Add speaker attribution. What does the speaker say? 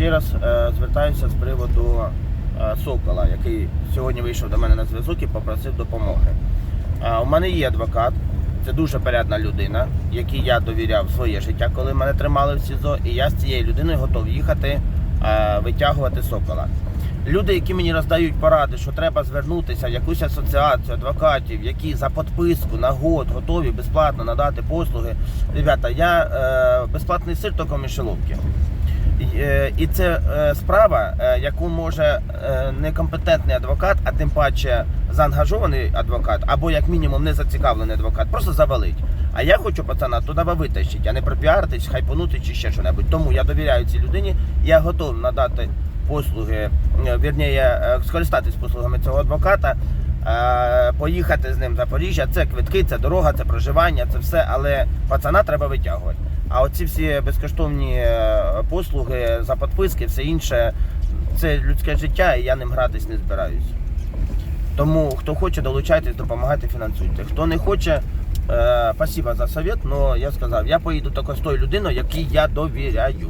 Speaker 1: ще раз е, звертаюся з приводу е, Сокола, який сьогодні вийшов до мене на зв'язок і попросив допомоги. Е, у мене є адвокат, це дуже порядна людина, якій я довіряв своє життя, коли мене тримали в СІЗО, і я з цією людиною готов їхати витягувати Сокола. Люди, які мені роздають поради, що треба звернутися в якусь асоціацію адвокатів, які за підписку на год готові безплатно надати послуги. Ребята, я е, безплатний сир тільки в. І, е, це е, справа, е, яку може некомпетентний адвокат, а тим паче заангажований адвокат, або як мінімум не зацікавлений адвокат, просто завалить. А я хочу пацана туди витащити, а не пропіаритись, хайпонути чи ще що-небудь. Тому я довіряю цій людині, я готовий надати послуги, вірніше, скористатись послугами цього адвоката. Поїхати з ним в Запоріжжя, це квитки, це дорога, це проживання, це все, але пацана треба витягувати. А оці всі безкоштовні е, послуги за підписки, все інше, це людське життя, і я ним гратись не збираюсь. Тому хто хоче, долучайтесь, допомагайте, фінансуйте. Хто не хоче, е, спасибо за совет, але я сказав, я поїду тільки з тою людиною, якій я довіряю.